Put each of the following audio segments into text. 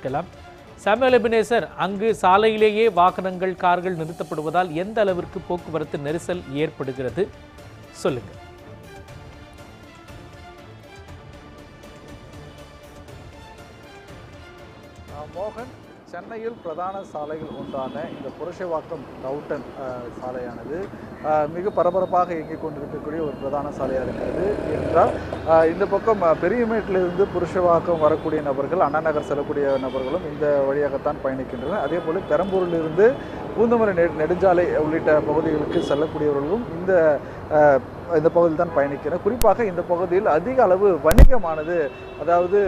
இருக்கலாம் Samuel Ebenezer அங்கு சாலையிலேயே வாகனங்கள் கார்கள் நிறுத்தப்படுவதால் எந்த அளவிற்கு போக்குவரத்து நெரிசல் ஏற்படுகிறது? சொல்லுங்க. மோகன். சென்னையில் பிரதான சாலைகள் ஒன்றான இந்த புரஷவாக்கம் டவுட்டன் சாலையானது மிக பரபரப்பாக இயங்கிக் கொண்டிருக்கக்கூடிய ஒரு பிரதான சாலையாக இருக்கிறது. என்றால் இந்த பக்கம் பெரியமேட்டிலிருந்து புருஷவாக்கம் வரக்கூடிய நபர்கள் அண்ணா நகர் செல்லக்கூடிய நபர்களும் இந்த வழியாகத்தான் பயணிக்கின்றனர். அதே போல் பெரம்பூரிலிருந்து பூந்தமரை நெ நெடுஞ்சாலை உள்ளிட்ட பகுதிகளுக்கு செல்லக்கூடியவர்களும் இந்த இந்த பகுதியில் தான் பயணிக்கிறனர் குறிப்பாக இந்த பகுதியில் அதிக அளவு வணிகமானது அதாவது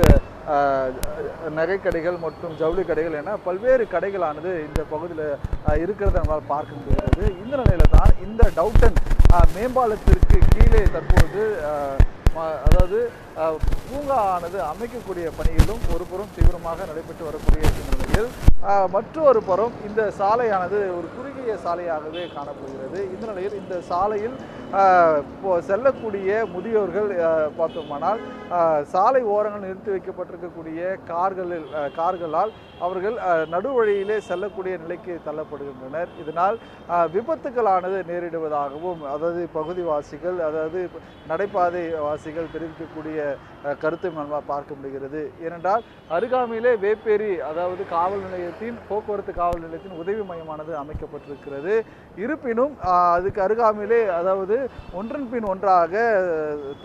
நகை நகைக்கடைகள் மற்றும் ஜவுளி கடைகள் என பல்வேறு கடைகளானது இந்த பகுதியில் இருக்கிறத நம்மால் பார்க்க முடிகிறது. இந்த நிலையில தான் இந்த டவுட்டன் மேம்பாலத்திற்கு கீழே தற்போது அதாவது பூங்கா ஆனது அமைக்கக்கூடிய பணிகளும் ஒரு புறம் தீவிரமாக நடைபெற்று வரக்கூடிய இந்த நிலையில் மற்றொரு புறம் இந்த சாலையானது ஒரு குறுகிய சாலையாகவே காணப்படுகிறது. இந்த நிலையில் இந்த சாலையில் செல்லக்கூடிய முதியோர்கள் பார்த்தோமானால் சாலை ஓரங்கள் நிறுத்தி வைக்கப்பட்டிருக்கக்கூடிய கார்களில் கார்களால் அவர்கள் நடுவழியிலே செல்லக்கூடிய நிலைக்கு தள்ளப்படுகின்றனர். இதனால் விபத்துக்களானது நேரிடுவதாகவும் அதாவது பகுதிவாசிகள் அதாவது நடைபாதை வாசிகள் தெரிவிக்கக்கூடிய கருத்து நம்ம பார்க்க முடிகிறது. ஏனென்றால் அருகாமையிலே வேப்பேரி அதாவது காவல் நிலையத்தின் போக்குவரத்து காவல் நிலையத்தின் உதவி மையமானது அமைக்கப்பட்டிருக்கிறது. இருப்பினும் அதுக்கு அருகாமையிலே அதாவது ஒன்றன் பின் ஒன்றாக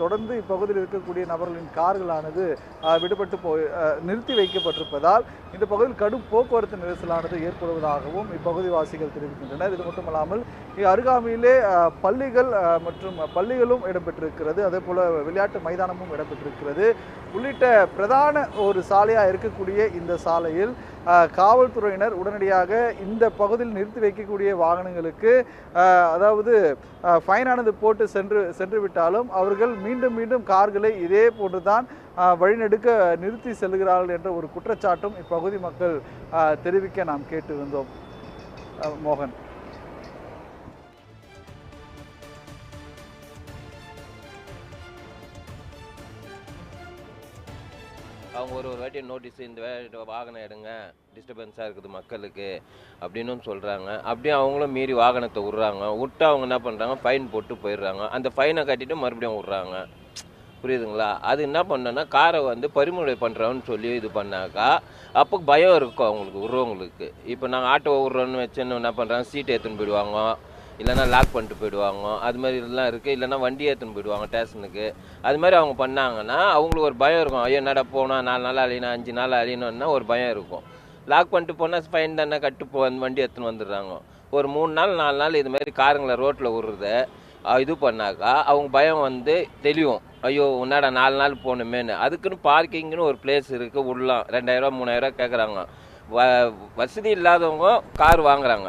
தொடர்ந்து இப்பகுதியில் இருக்கக்கூடிய நபர்களின் கார்களானது விடுபட்டு போய் நிறுத்தி வைக்கப்பட்டிருப்பதால் இந்த பகுதி பகுதியில் கடும் போக்குவரத்து நெரிசலானது ஏற்படுவதாகவும் இப்பகுதி வாசிகள் தெரிவிக்கின்றனர். இது மட்டுமல்லாமல் அருகாமையிலே பள்ளிகள் மற்றும் பள்ளிகளும் இடம்பெற்றிருக்கிறது. அதே போல விளையாட்டு மைதானமும் இடம்பெற்றிருக்கிறது. உள்ளிட்ட பிரதான ஒரு சாலையாக இருக்கக்கூடிய இந்த சாலையில் காவல்துறையினர் உடனடியாக இந்த பகுதியில் நிறுத்தி வைக்கக்கூடிய வாகனங்களுக்கு அதாவது ஃபைனானது போட்டு சென்று சென்று விட்டாலும் அவர்கள் மீண்டும் மீண்டும் கார்களை இதே போன்று தான் வழிநெடுக்க நிறுத்தி செல்கிறார்கள் என்ற ஒரு குற்றச்சாட்டும் இப்பகுதி மக்கள் தெரிவிக்க நாம் கேட்டு வந்தோம் மோகன். அவங்க ஒரு ஒரு வாட்டி நோட்டீஸ் இந்த வாகனம் எடுங்க டிஸ்டர்பன்ஸாக இருக்குது மக்களுக்கு அப்படின்னு சொல்கிறாங்க அப்படியே அவங்களும் மீறி வாகனத்தை விட்றாங்க. விட்டு அவங்க என்ன பண்ணுறாங்க ஃபைன் போட்டு போயிடுறாங்க. அந்த ஃபைனை கட்டிட்டு மறுபடியும் விட்றாங்க. புரியுதுங்களா? அது என்ன பண்ணோன்னா காரை வந்து பறிமுறை பண்ணுறோன்னு சொல்லி இது பண்ணாக்கா அப்போ பயம் இருக்கும் அவங்களுக்கு விட்றவங்களுக்கு இப்போ நாங்கள் ஆட்டோ விட்றோன்னு வச்சுன்னு என்ன பண்ணுறாங்க சீட் எடுத்துன்னு போயிடுவாங்க. இல்லைன்னா லாக் பண்ணிட்டு போயிடுவாங்க. அது மாதிரி இதெல்லாம் இருக்குது இல்லைன்னா வண்டி எடுத்துன்னு போயிடுவாங்க ஸ்டேஷனுக்கு. அது மாதிரி அவங்க பண்ணாங்கன்னா அவங்களுக்கு ஒரு பயம் இருக்கும். ஐயோ என்னடா போனால் நாலு நாள் அழியணும் அஞ்சு நாள் அழியணும்னா ஒரு பயம் இருக்கும். லாக் பண்ணிட்டு போனால் ஃபைன் தானே கட்டு போ வண்டி எடுத்துன்னு வந்துடுறாங்க. ஒரு மூணு நாள் நாலு நாள் இது மாதிரி காருங்களை ரோட்டில் விடுறத இது பண்ணாக்கா அவங்க பயம் வந்து தெளிவும் ஐயோ உன்னாடா நாலு நாள் போகணுமேனு அதுக்குன்னு பார்க்கிங்னு ஒரு பிளேஸ் இருக்குது உள்ளலாம். ரெண்டாயிரரூவா மூணாயிரரூவா கேட்குறாங்க வ வசதி இல்லாதவங்க கார் வாங்குறாங்க.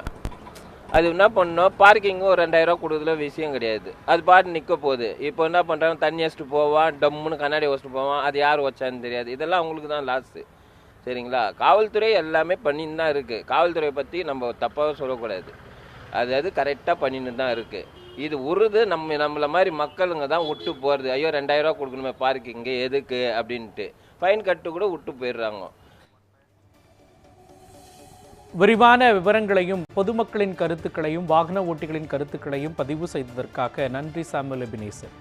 அது என்ன பண்ணோம் பார்க்கிங்கும் ஒரு ரெண்டாயிரரூவா கொடுக்குறதுல விஷயம் கிடையாது. அது பாட்டு நிற்க போகுது. இப்போ என்ன பண்ணுறாங்க தண்ணி வச்சுட்டு போவான் டம்முன்னு கண்ணாடி வச்சுட்டு போவான். அது யார் வச்சான்னு தெரியாது. இதெல்லாம் அவங்களுக்கு தான் லாஸு சரிங்களா? காவல்துறை எல்லாமே பண்ணின்னு தான் இருக்குது காவல்துறையை பற்றி நம்ம தப்பாக சொல்லக்கூடாது. அது அது கரெக்டாக பண்ணின்னு தான் இருக்குது இது உருது நம்ம நம்மளை மாதிரி மக்களுங்க தான் விட்டு போகிறது ஐயோ ரெண்டாயிரரூவா கொடுக்கணுமே பார்க்கிங்க எதுக்கு அப்படின்ட்டு. ஃபைன் கட்டு கூட விட்டு போயிடுறாங்க. விரிவான விவரங்களையும் பொதுமக்களின் கருத்துக்களையும் வாகன ஓட்டிகளின் கருத்துக்களையும் பதிவு செய்ததற்காக நன்றி சாமுவேல் எபினேசர்